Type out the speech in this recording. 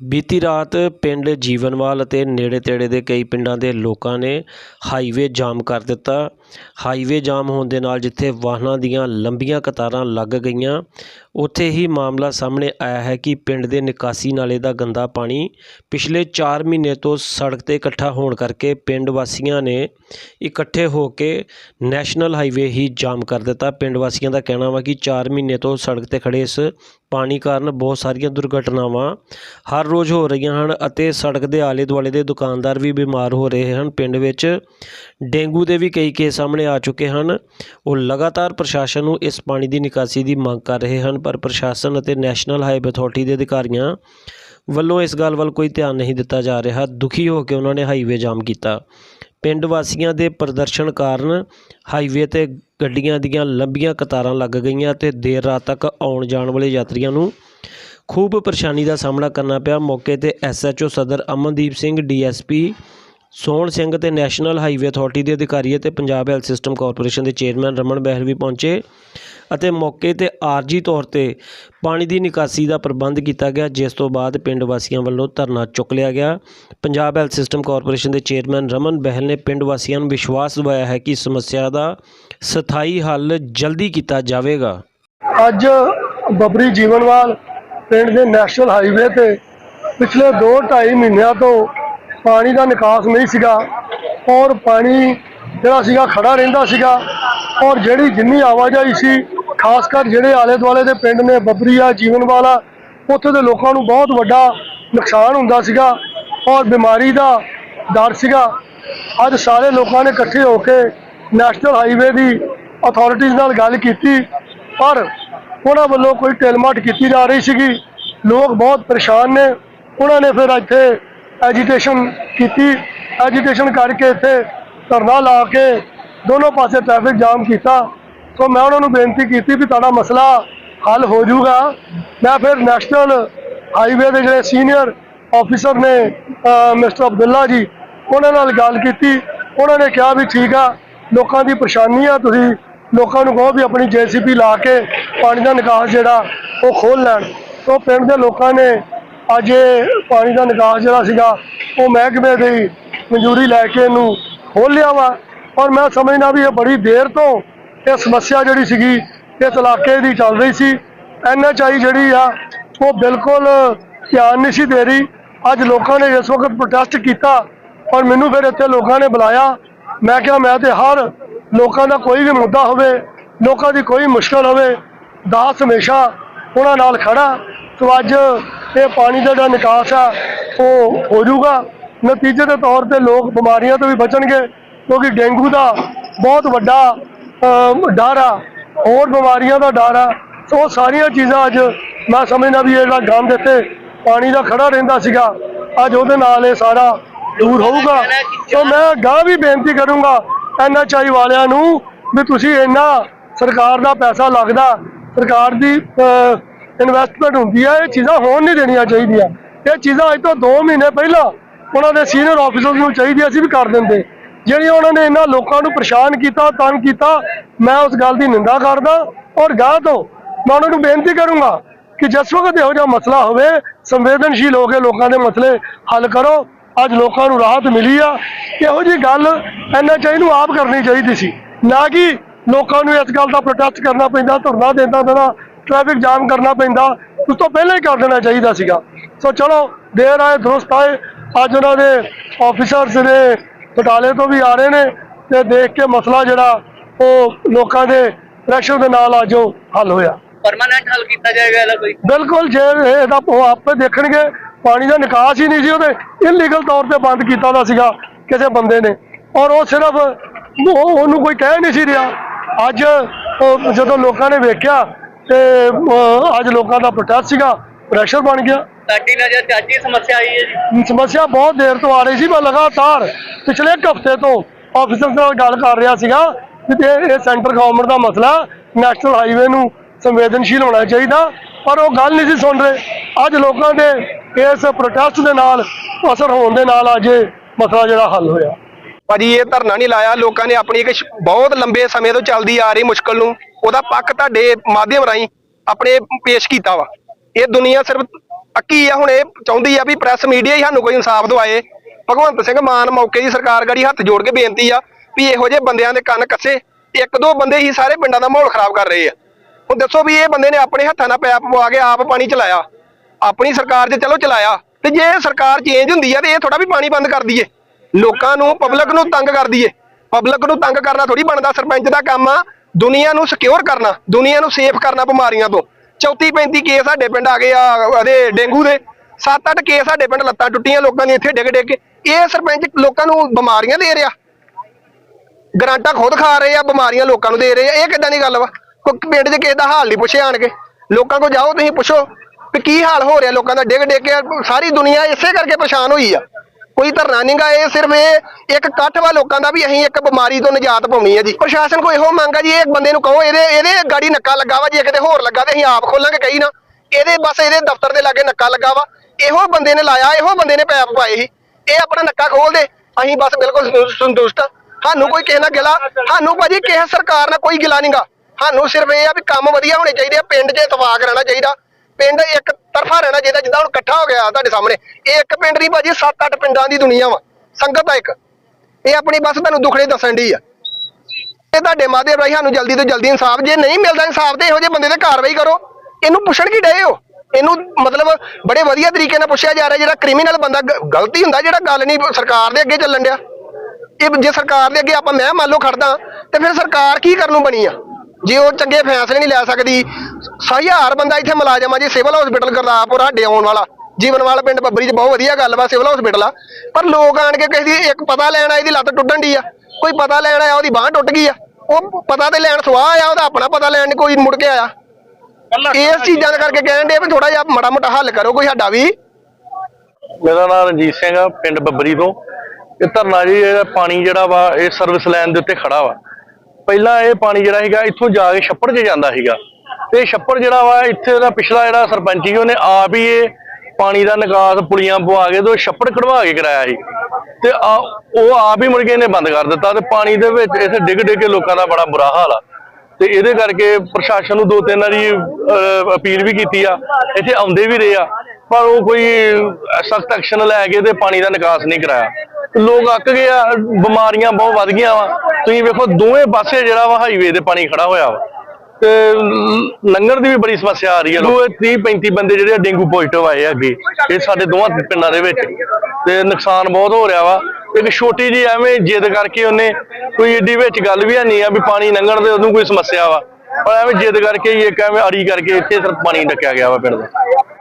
ਬੀਤੀ ਰਾਤ ਪਿੰਡ ਜੀਵਨਵਾਲ ਅਤੇ ਨੇੜੇ ਤੇੜੇ ਦੇ ਕਈ ਪਿੰਡਾਂ ਦੇ ਲੋਕਾਂ ਨੇ ਹਾਈਵੇ ਜਾਮ ਕਰ ਦਿੱਤਾ। ਹਾਈਵੇ ਜਾਮ ਹੋਣ ਦੇ ਨਾਲ ਜਿੱਥੇ ਵਾਹਨਾਂ ਦੀਆਂ ਲੰਬੀਆਂ ਕਤਾਰਾਂ ਲੱਗ ਗਈਆਂ, ਉੱਥੇ ਹੀ ਮਾਮਲਾ ਸਾਹਮਣੇ ਆਇਆ ਹੈ ਕਿ ਪਿੰਡ ਦੇ ਨਿਕਾਸੀ ਨਾਲੇ ਦਾ ਗੰਦਾ ਪਾਣੀ ਪਿਛਲੇ 4 ਮਹੀਨੇ ਤੋਂ ਸੜਕ ਤੇ ਇਕੱਠਾ ਹੋਣ ਕਰਕੇ ਪਿੰਡ ਵਾਸੀਆਂ ਨੇ ਇਕੱਠੇ ਹੋ ਕੇ ਨੈਸ਼ਨਲ ਹਾਈਵੇ ਹੀ ਜਾਮ ਕਰ ਦਿੱਤਾ। ਪਿੰਡ ਵਾਸੀਆਂ ਦਾ ਕਹਿਣਾ ਵਾ ਕਿ 4 ਮਹੀਨੇ ਤੋਂ ਸੜਕ ਤੇ ਖੜੇ ਇਸ ਪਾਣੀ ਕਾਰਨ ਬਹੁਤ ਸਾਰੀਆਂ ਦੁਰਘਟਨਾਵਾਂ ਹਰ ਰੋਜ਼ ਹੋ ਰਹੀਆਂ ਹਨ ਅਤੇ ਸੜਕ ਦੇ ਆਲੇ ਦੁਆਲੇ ਦੇ ਦੁਕਾਨਦਾਰ ਵੀ ਬਿਮਾਰ ਹੋ ਰਹੇ ਹਨ। ਪਿੰਡ ਵਿੱਚ ਡੇਂਗੂ ਦੇ ਵੀ ਕਈ ਕੇਸ ਸਾਹਮਣੇ ਆ ਚੁੱਕੇ ਹਨ। ਉਹ ਲਗਾਤਾਰ ਪ੍ਰਸ਼ਾਸਨ ਨੂੰ ਇਸ ਪਾਣੀ ਦੀ ਨਿਕਾਸੀ ਦੀ ਮੰਗ ਕਰ ਰਹੇ ਹਨ, ਪਰ ਪ੍ਰਸ਼ਾਸਨ ਅਤੇ ਨੈਸ਼ਨਲ ਹਾਈਵੇ ਅਥਾਰਟੀ ਦੇ ਅਧਿਕਾਰੀਆਂ ਵੱਲੋਂ ਇਸ ਗੱਲ ਵੱਲ ਕੋਈ ਧਿਆਨ ਨਹੀਂ ਦਿੱਤਾ ਜਾ ਰਿਹਾ। ਦੁਖੀ ਹੋ ਕੇ ਉਹਨਾਂ ਨੇ ਹਾਈਵੇ ਜਾਮ ਕੀਤਾ। ਪਿੰਡ ਵਾਸੀਆਂ ਦੇ ਪ੍ਰਦਰਸ਼ਨ ਕਾਰਨ ਹਾਈਵੇ ਤੇ ਗੱਡੀਆਂ ਦੀਆਂ ਲੰਬੀਆਂ ਕਤਾਰਾਂ ਲੱਗ ਗਈਆਂ ਅਤੇ ਦੇਰ ਰਾਤ ਤੱਕ ਆਉਣ ਜਾਣ ਵਾਲੇ ਯਾਤਰੀਆਂ ਨੂੰ ਖੂਬ ਪਰੇਸ਼ਾਨੀ ਦਾ ਸਾਹਮਣਾ ਕਰਨਾ ਪਿਆ। ਮੌਕੇ ਤੇ ਐਸਐਚਓ ਸਦਰ ਅਮਨਦੀਪ ਸਿੰਘ, ਡੀਐਸਪੀ ਸੋਹਣ ਸਿੰਘ ਤੇ ਨੈਸ਼ਨਲ ਹਾਈਵੇ ਅਥਾਰਟੀ ਦੇ ਅਧਿਕਾਰੀ ਅਤੇ ਪੰਜਾਬ ਹੈਲਥ ਸਿਸਟਮ ਕਾਰਪੋਰੇਸ਼ਨ ਦੇ ਚੇਅਰਮੈਨ ਰਮਨ ਬਹਿਲ ਵੀ ਪਹੁੰਚੇ ਅਤੇ ਮੌਕੇ ਤੇ ਆਰਜੀ ਤੌਰ ਤੇ ਪਾਣੀ ਦੀ ਨਿਕਾਸੀ ਦਾ ਪ੍ਰਬੰਧ ਕੀਤਾ ਗਿਆ, ਜਿਸ ਤੋਂ ਬਾਅਦ ਪਿੰਡ ਵਾਸੀਆਂ ਵੱਲੋਂ ਧਰਨਾ ਚੁੱਕ ਲਿਆ ਗਿਆ। ਪੰਜਾਬ ਹੈਲਥ ਸਿਸਟਮ ਕਾਰਪੋਰੇਸ਼ਨ ਦੇ ਚੇਅਰਮੈਨ ਰਮਨ ਬਹਿਲ ਨੇ ਪਿੰਡ ਵਾਸੀਆਂ ਨੂੰ ਵਿਸ਼ਵਾਸ ਦਿਵਾਇਆ ਹੈ ਕਿ ਸਮੱਸਿਆ ਦਾ ਸਥਾਈ ਹੱਲ ਜਲਦੀ ਕੀਤਾ ਜਾਵੇਗਾ। ਅੱਜ ਬਬਰੀ ਜੀਵਨਵਾਲ ਪਿੰਡ ਦੇ ਨੈਸ਼ਨਲ ਹਾਈਵੇ ਤੇ ਪਿਛਲੇ 2-2.5 ਮਹੀਨਿਆਂ ਤੋਂ ਪਾਣੀ ਦਾ ਨਿਕਾਸ ਨਹੀਂ ਸੀਗਾ ਔਰ ਪਾਣੀ ਜਿਹੜਾ ਸੀਗਾ ਖੜਾ ਰਹਿੰਦਾ ਸੀਗਾ ਔਰ ਜਿਹੜੀ ਜਿੰਨੀ ਆਵਾਜਾਈ ਸੀ, ਖਾਸ ਕਰ ਜਿਹੜੇ ਆਲੇ ਦੁਆਲੇ ਦੇ ਪਿੰਡ ਨੇ, ਬੱਬਰੀਆ, ਜੀਵਨਵਾਲਾ, ਉੱਥੇ ਦੇ ਲੋਕਾਂ ਨੂੰ ਬਹੁਤ ਵੱਡਾ ਨੁਕਸਾਨ ਹੁੰਦਾ ਸੀਗਾ ਔਰ ਬਿਮਾਰੀ ਦਾ ਡਰ ਸੀਗਾ। ਅੱਜ ਸਾਰੇ ਲੋਕਾਂ ਨੇ ਇਕੱਠੇ ਹੋ ਕੇ ਨੈਸ਼ਨਲ ਹਾਈਵੇ ਦੀ ਅਥਾਰਟੀਜ਼ ਨਾਲ ਗੱਲ ਕੀਤੀ, ਪਰ ਉਹਨਾਂ ਵੱਲੋਂ ਕੋਈ ਟਿਲਮਟ ਕੀਤੀ ਜਾ ਰਹੀ ਸੀਗੀ। ਲੋਕ ਬਹੁਤ ਪਰੇਸ਼ਾਨ ਨੇ। ਉਹਨਾਂ ਨੇ ਫਿਰ ਇੱਥੇ ਐਜੀਟੇਸ਼ਨ ਕੀਤੀ। ਐਜੀਟੇਸ਼ਨ ਕਰਕੇ ਇੱਥੇ ਧਰਨਾ ਲਾ ਕੇ ਦੋਨੋਂ ਪਾਸੇ ਟ੍ਰੈਫਿਕ ਜਾਮ ਕੀਤਾ। ਸੋ ਮੈਂ ਉਹਨਾਂ ਨੂੰ ਬੇਨਤੀ ਕੀਤੀ ਵੀ ਤੁਹਾਡਾ ਮਸਲਾ ਹੱਲ ਹੋ ਜਾਊਗਾ। ਮੈਂ ਫਿਰ ਨੈਸ਼ਨਲ ਹਾਈਵੇ ਦੇ ਜਿਹੜੇ ਸੀਨੀਅਰ ਆਫੀਸਰ ਨੇ ਮਿਸਟਰ ਅਬਦੁੱਲਾ ਜੀ, ਉਹਨਾਂ ਨਾਲ ਗੱਲ ਕੀਤੀ। ਉਹਨਾਂ ਨੇ ਕਿਹਾ ਵੀ ਠੀਕ ਆ, ਲੋਕਾਂ ਦੀ ਪਰੇਸ਼ਾਨੀ ਆ, ਤੁਸੀਂ ਲੋਕਾਂ ਨੂੰ ਕਹੋ ਵੀ ਆਪਣੀ ਜੀਸੀਪੀ ਲਾ ਕੇ ਪਾਣੀ ਦਾ ਨਿਕਾਸ ਜਿਹੜਾ ਉਹ ਖੋਲ ਲੈਣ। ਸੋ ਪਿੰਡ ਦੇ ਲੋਕਾਂ ਨੇ ਅੱਜ ਇਹ ਪਾਣੀ ਦਾ ਨਿਕਾਸ ਜਿਹੜਾ ਸੀਗਾ, ਉਹ ਮਹਿਕਮੇ ਦੀ ਮਨਜ਼ੂਰੀ ਲੈ ਕੇ ਇਹਨੂੰ ਖੋਲ ਲਿਆ ਵਾ। ਔਰ ਮੈਂ ਸਮਝਦਾ ਵੀ ਇਹ ਬੜੀ ਦੇਰ ਤੋਂ ਇਹ ਸਮੱਸਿਆ ਜਿਹੜੀ ਸੀਗੀ, ਇਸ ਇਲਾਕੇ ਦੀ ਚੱਲ ਰਹੀ ਸੀ। ਐਨਐਚਆਈ ਜਿਹੜੀ ਆ, ਉਹ ਬਿਲਕੁਲ ਧਿਆਨ ਨਹੀਂ ਸੀ ਦੇ ਰਹੀ। ਅੱਜ ਲੋਕਾਂ ਨੇ ਇਸ ਵਕਤ ਪ੍ਰੋਟੈਸਟ ਕੀਤਾ ਔਰ ਮੈਨੂੰ ਫਿਰ ਇੱਥੇ ਲੋਕਾਂ ਨੇ ਬੁਲਾਇਆ। ਮੈਂ ਕਿਹਾ, ਮੈਂ ਤੇ ਹਰ ਲੋਕਾਂ ਦਾ ਕੋਈ ਵੀ ਮੁੱਦਾ ਹੋਵੇ, ਲੋਕਾਂ ਦੀ ਕੋਈ ਮੁਸ਼ਕਲ ਹੋਵੇ, ਦਾਸ ਹਮੇਸ਼ਾ ਉਹਨਾਂ ਨਾਲ ਖੜਾ ਸੋ ਅੱਜ ਇਹ ਪਾਣੀ ਦਾ ਜਿਹੜਾ ਨਿਕਾਸ ਆ, ਉਹ ਹੋ ਜਾਊਗਾ। ਨਤੀਜੇ ਦੇ ਤੌਰ ਤੇ ਲੋਕ ਬਿਮਾਰੀਆਂ ਤੋਂ ਵੀ ਬਚਣਗੇ, ਕਿਉਂਕਿ ਡੇਂਗੂ ਦਾ ਬਹੁਤ ਵੱਡਾ ਡਰ ਆ। ਹੋਰ ਬਿਮਾਰੀਆਂ ਦਾ ਡਰ ਆ। ਸੋ ਉਹ ਸਾਰੀਆਂ ਚੀਜ਼ਾਂ ਅੱਜ ਮੈਂ ਸਮਝਦਾ ਵੀ ਇਹ ਜਿਹੜਾ ਗੰਦ ਇੱਥੇ ਪਾਣੀ ਦਾ ਖੜਾ ਰਹਿੰਦਾ ਸੀਗਾ, ਅੱਜ ਉਹਦੇ ਨਾਲ ਇਹ ਸਾਰਾ ਦੂਰ ਹੋਊਗਾ। ਸੋ ਮੈਂ ਗਾਂ ਵੀ ਬੇਨਤੀ ਕਰੂੰਗਾ ਐਨਐਚਆਈ ਵਾਲਿਆਂ ਨੂੰ ਵੀ ਤੁਸੀਂ ਇੰਨਾ ਸਰਕਾਰ ਦਾ ਪੈਸਾ ਲੱਗਦਾ, ਸਰਕਾਰ ਦੀ ਇਨਵੈਸਟਮੈਂਟ ਹੁੰਦੀ ਆ, ਇਹ ਚੀਜ਼ਾਂ ਹੋਣ ਨਹੀਂ ਦੇਣੀਆਂ ਚਾਹੀਦੀਆਂ। ਇਹ ਚੀਜ਼ਾਂ ਅੱਜ ਤੋਂ 2 ਮਹੀਨੇ ਪਹਿਲਾਂ ਉਹਨਾਂ ਦੇ ਸੀਨੀਅਰ ਆਫੀਸਰਸ ਨੂੰ ਚਾਹੀਦੀਆਂ ਸੀ ਵੀ ਕਰ ਦਿੰਦੇ। ਜਿਹੜੀਆਂ ਉਹਨਾਂ ਨੇ ਇਹਨਾਂ ਲੋਕਾਂ ਨੂੰ ਪਰੇਸ਼ਾਨ ਕੀਤਾ, ਤੰਗ ਕੀਤਾ, ਮੈਂ ਉਸ ਗੱਲ ਦੀ ਨਿੰਦਾ ਕਰਦਾ ਔਰ ਗਾਹ ਤੋਂ ਮੈਂ ਉਹਨਾਂ ਨੂੰ ਬੇਨਤੀ ਕਰੂੰਗਾ ਕਿ ਜਿਸ ਵਕਤ ਇਹੋ ਜਿਹਾ ਮਸਲਾ ਹੋਵੇ, ਸੰਵੇਦਨਸ਼ੀਲ ਹੋ ਕੇ ਲੋਕਾਂ ਦੇ ਮਸਲੇ ਹੱਲ ਕਰੋ। ਅੱਜ ਲੋਕਾਂ ਨੂੰ ਰਾਹਤ ਮਿਲੀ ਆ। ਇਹੋ ਜੀ ਗੱਲ ਐਨਐਚਆਈ ਨੂੰ ਆਪ ਕਰਨੀ ਚਾਹੀਦੀ ਸੀ। ਨਾ ਕਿ ਲੋਕਾਂ ਨੂੰ ਇਸ ਗੱਲ ਦਾ ਪ੍ਰੋਟੈਸਟ ਕਰਨਾ ਪੈਂਦਾ, ਧਰਨਾ ਦੇਣਾ ਪੈਂਦਾ। ਟ੍ਰੈਫਿਕ ਜਾਮ ਕਰਨਾ ਪੈਂਦਾ ਉਸ ਤੋਂ ਪਹਿਲਾਂ ਹੀ ਕਰ ਦੇਣਾ ਚਾਹੀਦਾ ਸੀਗਾ। ਸੋ ਚਲੋ ਦੇਰ ਆਏ ਦਰੁਸਤ ਆਏ। ਅੱਜ ਉਹਨਾਂ ਦੇ ਆਫੀਸਰਸ ਨੇ ਬਟਾਲੇ ਤੋਂ ਵੀ ਆ ਰਹੇ ਨੇ ਤੇ ਦੇਖ ਕੇ ਮਸਲਾ ਜਿਹੜਾ ਉਹ ਲੋਕਾਂ ਦੇ ਪ੍ਰੈਸ਼ਰ ਦੇ ਨਾਲ ਅੱਜ ਉਹ ਹੱਲ ਹੋਇਆ। ਪਰਮਾਨੈਂਟ ਹੱਲ ਕੀਤਾ ਜਾਏਗਾ ਇਹਦਾ ਕੋਈ? ਬਿਲਕੁਲ ਜੇ ਇਹਦਾ ਉਹ ਆਪੇ ਦੇਖਣਗੇ ਪਾਣੀ ਦਾ ਨਿਕਾਸ ਹੀ ਨਹੀਂ ਸੀ ਉਹਦੇ ਇਲੀਗਲ ਤੌਰ ਤੇ ਬੰਦ ਕੀਤਾ ਦਾ ਸੀਗਾ ਕਿਸੇ ਬੰਦੇ ਨੇ। ਔਰ ਉਹ ਸਿਰਫ ਉਹ ਉਹਨੂੰ ਕੋਈ ਕਹਿ ਨਹੀਂ ਸੀ ਰਿਹਾ। ਅੱਜ ਜਦੋਂ ਲੋਕਾਂ ਨੇ ਵੇਖਿਆ ਤੇ ਅੱਜ ਲੋਕਾਂ ਦਾ ਪ੍ਰੋਟੈਸਟ ਸੀਗਾ ਪ੍ਰੈਸ਼ਰ ਬਣ ਗਿਆ। ਸਾਡੀ ਨਜ਼ਰ ਚ ਅੱਜ ਹੀ ਸਮੱਸਿਆ ਆਈ ਹੈ ਜੀ? ਸਮੱਸਿਆ ਬਹੁਤ ਦੇਰ ਤੋਂ ਆ ਰਹੀ ਸੀ ਮੈਂ ਲਗਾਤਾਰ ਪਿਛਲੇ ਇੱਕ ਹਫ਼ਤੇ ਤੋਂ ਆਫੀਸਰ ਨਾਲ ਗੱਲ ਕਰ ਰਿਹਾ ਸੀਗਾ ਕਿ ਇਹ ਸੈਂਟਰ ਗਵਰਨਮੈਂਟ ਦਾ ਮਸਲਾ ਨੈਸ਼ਨਲ ਹਾਈਵੇ ਨੂੰ ਸੰਵੇਦਨਸ਼ੀਲ ਹੋਣਾ ਚਾਹੀਦਾ ਪਰ ਉਹ ਗੱਲ ਨਹੀਂ ਸੀ ਸੁਣ ਰਹੇ। ਅੱਜ ਲੋਕਾਂ ਦੇ ਇਸ ਪ੍ਰੋਟੈਸਟ ਦੇ ਨਾਲ ਅਸਰ ਹੋਣ ਦੇ ਨਾਲ ਅੱਜ ਮਸਲਾ ਜਿਹੜਾ ਹੱਲ ਹੋਇਆ। ਭਾਜੀ, ਇਹ ਧਰਨਾ ਨਹੀਂ ਲਾਇਆ। ਲੋਕਾਂ ਨੇ ਆਪਣੀ ਇੱਕ ਬਹੁਤ ਲੰਬੇ ਸਮੇਂ ਤੋਂ ਚੱਲਦੀ ਆ ਰਹੀ ਮੁਸ਼ਕਲ ਨੂੰ। ਉਹਦਾ ਪੱਖ ਤੁਹਾਡੇ ਮਾਧਿਅਮ ਰਾਹੀਂ ਆਪਣੇ ਪੇਸ਼ ਕੀਤਾ ਵਾ। ਇਹ ਦੁਨੀਆ ਸਿਰਫ ਅੱਕੀ ਆ। ਹੁਣ ਇਹ ਚਾਹੁੰਦੀ ਆ ਵੀ ਪ੍ਰੈਸ ਮੀਡੀਆ ਹੀ ਸਾਨੂੰ ਕੋਈ ਇਨਸਾਫ ਦਵਾਏ। ਭਗਵੰਤ ਸਿੰਘ ਮਾਨ ਮੌਕੇ ਦੀ ਸਰਕਾਰ ਗੜੀ ਹੱਥ ਜੋੜ ਕੇ ਬੇਨਤੀ ਆ ਵੀ ਇਹੋ ਜਿਹੇ ਬੰਦਿਆਂ ਦੇ ਕੰਨ ਕੱਸੇ। ਇੱਕ ਦੋ ਬੰਦੇ ਹੀ ਸਾਰੇ ਪਿੰਡਾਂ ਦਾ ਮਾਹੌਲ ਖਰਾਬ ਕਰ ਰਹੇ ਆ। ਹੁਣ ਦੱਸੋ ਵੀ ਇਹ ਬੰਦੇ ਨੇ ਆਪਣੇ ਹੱਥਾਂ ਨਾਲ ਪੈਪ ਪਵਾ ਕੇ ਆਪ ਪਾਣੀ ਚਲਾਇਆ। ਆਪਣੀ ਸਰਕਾਰ 'ਚ ਚਲੋ ਚਲਾਇਆ। ਤੇ ਜੇ ਸਰਕਾਰ ਚੇਂਜ ਹੁੰਦੀ ਆ ਤੇ ਇਹ ਥੋੜਾ ਵੀ ਪਾਣੀ ਬੰਦ ਕਰ ਦਈਏ। ਲੋਕਾਂ ਨੂੰ ਪਬਲਿਕ ਨੂੰ ਤੰਗ ਕਰਦੀ ਦਈਏ। ਪਬਲਿਕ ਨੂੰ ਤੰਗ ਕਰਨਾ ਥੋੜੀ ਬਣਦਾ, ਸਰਪੰਚ ਦਾ ਕੰਮ ਆ। ਦੁਨੀਆ ਨੂੰ ਸਿਕਿਉਰ ਕਰਨਾ, ਦੁਨੀਆ ਨੂੰ ਸੇਫ ਕਰਨਾ ਬਿਮਾਰੀਆਂ ਤੋਂ। 34 35 ਕੇਸ ਸਾਡੇ ਪਿੰਡ ਆ ਗਏ ਆ ਉਹਦੇ ਡੇਂਗੂ ਦੇ। 7-8 ਕੇਸ ਸਾਡੇ ਪਿੰਡ ਲੱਤਾਂ ਟੁੱਟੀਆਂ ਲੋਕਾਂ ਦੀ ਇੱਥੇ ਡਿੱਗ ਡਿੱਗ ਕੇ। ਇਹ ਸਰਪੰਚ ਲੋਕਾਂ ਨੂੰ ਬਿਮਾਰੀਆਂ ਦੇ ਰਿਹਾ। ਗਰਾਂਟਾਂ ਖੁਦ ਖਾ ਰਹੇ ਆ, ਬਿਮਾਰੀਆਂ ਲੋਕਾਂ ਨੂੰ ਦੇ ਰਹੇ ਆ। ਇਹ ਕਿੱਦਾਂ ਦੀ ਗੱਲ ਵਾ? ਕੋਈ ਪਿੰਡ 'ਚ ਕਿਸੇ ਦਾ ਹਾਲ ਨਹੀਂ ਪੁੱਛਿਆ ਆਣ ਕੇ। ਲੋਕਾਂ ਕੋਲ ਜਾਓ, ਤੁਸੀਂ ਪੁੱਛੋ ਵੀ ਕੀ ਹਾਲ ਹੋ ਰਿਹਾ ਲੋਕਾਂ ਦਾ? ਡਿੱਗ ਡਿੱਗ ਕੇ ਸਾਰੀ ਦੁਨੀਆ ਇਸੇ ਕਰਕੇ ਪਰੇਸ਼ਾਨ ਹੋਈ ਆ। ਕੋਈ ਧਰਨਾ ਨਹੀਂਗਾ ਇਹ ਸਿਰਫ ਇਹ, ਇੱਕ ਇਕੱਠ ਵਾ ਲੋਕਾਂ ਦਾ ਵੀ ਅਸੀਂ ਇੱਕ ਬਿਮਾਰੀ ਤੋਂ ਨਿਜਾਤ ਪਾਉਣੀ ਹੈ ਜੀ। ਪ੍ਰਸ਼ਾਸਨ ਕੋਈ ਇਹੋ ਮੰਗ ਮੰਗਾ ਜੀ, ਇਹ ਬੰਦੇ ਨੂੰ ਕਹੋ, ਇਹਦੇ ਇਹਦੇ ਗਾੜੀ ਨੱਕਾ ਲੱਗਾ ਵਾ ਜੇ ਕਿਤੇ ਹੋਰ ਲੱਗਾ ਤੇ ਅਸੀਂ ਆਪ ਖੋਲਾਂਗੇ ਕਹੀ ਨਾ। ਇਹਦੇ ਬਸ ਇਹਦੇ ਦਫ਼ਤਰ ਦੇ ਲਾਗੇ ਨੱਕਾ ਲੱਗਾ ਵਾ। ਇਹੋ ਬੰਦੇ ਨੇ ਲਾਇਆ, ਇਹੋ ਬੰਦੇ ਨੇ ਪੈਪ ਪਾਏ ਸੀ। ਇਹ ਆਪਣਾ ਨੱਕਾ ਖੋਲ ਦੇ, ਅਸੀਂ ਬਸ ਬਿਲਕੁਲ ਸੰਤੁਸ਼ਟ ਸਾਨੂੰ ਕੋਈ ਕਿਸੇ ਨਾਲ ਗਿਲਾ, ਸਾਨੂੰ ਭਾਜੀ ਕਿਸੇ ਸਰਕਾਰ ਨਾਲ ਕੋਈ ਗਿਲਾ ਨਹੀਂਗਾ ਸਾਨੂੰ ਸਿਰਫ ਇਹ ਆ ਵੀ ਕੰਮ ਵਧੀਆ ਹੋਣੇ ਚਾਹੀਦੇ ਆ, ਪਿੰਡ 'ਚ ਇਤਫਾਕ ਰਹਿਣਾ ਚਾਹੀਦਾ। ਪਿੰਡ ਇੱਕ ਤਰਫਾ ਰਹਿਣਾ ਚਾਹੀਦਾ, ਜਿੱਦਾਂ ਹੁਣ ਇਕੱਠਾ ਹੋ ਗਿਆ ਤੁਹਾਡੇ ਸਾਹਮਣੇ। ਇਹ ਇੱਕ ਪਿੰਡ ਨਹੀਂ ਭਾਜੀ 7-8 ਪਿੰਡਾਂ ਦੀ ਦੁਨੀਆ ਵਾ। ਸੰਗਤ ਆ ਇੱਕ। ਇਹ ਆਪਣੀ ਬਸ ਤੁਹਾਨੂੰ ਦੁੱਖੜੇ ਦੱਸਣ ਦੀ ਆ। ਇਹ ਤੁਹਾਡੇ ਮਾਧਿਅਮ ਭਾਈ ਸਾਨੂੰ ਜਲਦੀ ਤੋਂ ਜਲਦੀ ਇਨਸਾਫ, ਜੇ ਨਹੀਂ ਮਿਲਦਾ ਇਨਸਾਫ ਤੇ ਇਹੋ ਜਿਹੇ ਬੰਦੇ ਤੇ ਕਾਰਵਾਈ ਕਰੋ। ਇਹਨੂੰ ਪੁੱਛਣ ਕੀ ਡਏ ਹੋ? ਇਹਨੂੰ ਮਤਲਬ ਬੜੇ ਵਧੀਆ ਤਰੀਕੇ ਨਾਲ ਪੁੱਛਿਆ ਜਾ ਰਿਹਾ, ਜਿਹੜਾ ਕ੍ਰਿਮੀਨਲ ਬੰਦਾ ਗਲਤੀ ਹੁੰਦਾ, ਜਿਹੜਾ ਗੱਲ ਨਹੀਂ ਸਰਕਾਰ ਦੇ ਅੱਗੇ ਚੱਲਣ ਡਿਆ। ਇਹ ਜੇ ਸਰਕਾਰ ਦੇ ਅੱਗੇ ਆਪਾਂ ਮੈਂ ਮੰਨ ਲਓ ਖੜਦਾ ਤੇ ਫਿਰ ਸਰਕਾਰ ਕੀ ਕਰਨ ਨੂੰ ਬਣੀ ਆ? ਜੇ ਉਹ ਚੰਗੇ ਫੈਸਲੇ ਨਹੀਂ ਲੈ ਸਕਦੀ ਹਜ਼ਾਰ ਬੰਦਾ ਇੱਥੇ ਮੁਲਾਜ਼ਮ ਆ ਜੀ ਸਿਵਲ ਹਸਪੀਟਲ ਗੁਰਦਾਸਪੁਰ ਸਾਡੇ ਆਉਣ ਵਾਲਾ ਜੀਵਨਵਾਲ ਪਿੰਡ ਬੱਬਰੀ 'ਚ ਬਹੁਤ ਵਧੀਆ ਗੱਲ ਵਾ ਸਿਵਲ ਹਸਪੀਟਲ ਆ। ਪਰ ਲੋਕ ਆਣ ਕੇ ਕਿਸੇ ਦੀ ਇੱਕ ਪਤਾ ਲੈਣ ਆਏ ਦੀ ਲੱਤ ਟੁੱਟਣ ਦੀ ਆ। ਕੋਈ ਪਤਾ ਲੈਣ ਆਇਆ ਉਹਦੀ ਬਾਹ ਟੁੱਟ ਗਈ ਆ। ਉਹ ਪਤਾ ਤੇ ਲੈਣ ਸਵਾਹ ਆਇਆ ਉਹਦਾ ਆਪਣਾ ਪਤਾ ਲੈਣ ਨਹੀਂ ਕੋਈ ਮੁੜ ਕੇ ਆਇਆ। ਇਸ ਚੀਜ਼ਾਂ ਦੇ ਕਰਕੇ ਕਹਿਣ ਦੇ ਵੀ ਥੋੜਾ ਜਿਹਾ ਮਾੜਾ ਮੋਟਾ ਹੱਲ ਕਰੋ ਕੋਈ ਸਾਡਾ ਵੀ। ਮੇਰਾ ਨਾਮ ਰਣਜੀਤ ਸਿੰਘ ਆ ਪਿੰਡ ਬੱਬਰੀ ਤੋਂ। ਇਹ ਧਰਨਾ ਜੀ ਇਹ ਪਾਣੀ ਜਿਹੜਾ ਵਾ ਇਹ ਸਰਵਿਸ ਲਾਈਨ ਦੇ ਉੱਤੇ ਖੜਾ ਵਾ। ਪਹਿਲਾਂ ਇਹ ਪਾਣੀ ਜਿਹੜਾ ਸੀਗਾ ਇੱਥੋਂ ਜਾ ਕੇ ਛੱਪੜ 'ਚ ਜਾਂਦਾ ਸੀਗਾ। ਤੇ ਛੱਪੜ ਜਿਹੜਾ ਵਾ ਇੱਥੇ ਦਾ ਪਿਛਲਾ ਜਿਹੜਾ ਸਰਪੰਚ ਸੀ ਉਹਨੇ ਆਪ ਹੀ ਇਹ ਪਾਣੀ ਦਾ ਨਿਕਾਸ ਪੁਲੀਆਂ ਪਵਾ ਕੇ ਤੇ ਉਹ ਛੱਪੜ ਕਢਵਾ ਕੇ ਕਰਾਇਆ ਸੀ। ਤੇ ਆ ਉਹ ਆਪ ਹੀ ਮੁੜ ਕੇ ਇਹਨੇ ਬੰਦ ਕਰ ਦਿੱਤਾ ਤੇ ਪਾਣੀ ਦੇ ਵਿੱਚ ਇੱਥੇ ਡਿੱਗ ਡਿੱਗ ਕੇ ਲੋਕਾਂ ਦਾ ਬੜਾ ਬੁਰਾ ਹਾਲ ਆ। ਤੇ ਇਹਦੇ ਕਰਕੇ ਪ੍ਰਸ਼ਾਸਨ ਨੂੰ ਦੋ ਤਿੰਨ ਵਾਰੀ ਅਹ, ਅਪੀਲ ਵੀ ਕੀਤੀ ਆ। ਇੱਥੇ ਆਉਂਦੇ ਵੀ ਰਹੇ ਆ। ਪਰ ਉਹ ਕੋਈ ਸਖਤ ਐਕਸ਼ਨ ਲੈ ਕੇ ਤੇ ਪਾਣੀ ਦਾ ਨਿਕਾਸ ਨਹੀਂ ਕਰਾਇਆ। ਲੋਕ ਅੱਕ ਗਏ ਆ, ਬਿਮਾਰੀਆਂ ਬਹੁਤ ਵੱਧ ਗਈਆਂ ਵਾ। ਤੁਸੀਂ ਵੇਖੋ, ਦੋਵੇਂ ਪਾਸੇ ਜਿਹੜਾ ਵਾ ਹਾਈਵੇ ਤੇ ਪਾਣੀ ਖੜਾ ਹੋਇਆ ਵਾ। ਤੇ ਲ- ਲੰਗਰ ਦੀ ਵੀ ਬੜੀ ਸਮੱਸਿਆ ਆ ਰਹੀ ਹੈ ਲੋਕ 30 35 ਬੰਦੇ ਜਿਹੜੇ ਡੇਂਗੂ ਪੋਜ਼ਿਟਿਵ ਆਏ ਅੱਗੇ। ਇਹ ਸਾਡੇ ਦੋਵਾਂ ਪਿੰਡਾਂ ਦੇ ਵਿੱਚ। ਤੇ ਨੁਕਸਾਨ ਬਹੁਤ ਹੋ ਰਿਹਾ ਵਾ। ਇੱਕ ਛੋਟੀ ਜੀ ਐਵੇਂ ਜਿੱਦ ਕਰਕੇ ਉਹਨੇ ਕੋਈ ਏਡੀ ਵਿੱਚ ਗੱਲ ਵੀ ਨਹੀਂ ਆ ਵੀ ਪਾਣੀ ਲੰਘਣ ਦੇ ਉਹਨੂੰ ਕੋਈ ਸਮੱਸਿਆ ਵਾ। ਪਰ ਐਵੇਂ ਜਿੱਦ ਕਰਕੇ ਹੀ ਇੱਕ ਐਵੇਂ ਅੜੀ ਕਰਕੇ ਇੱਥੇ ਸਿਰਫ ਪਾਣੀ ਡੱਕਿਆ ਗਿਆ ਵਾ ਪਿੰਡ ਦਾ।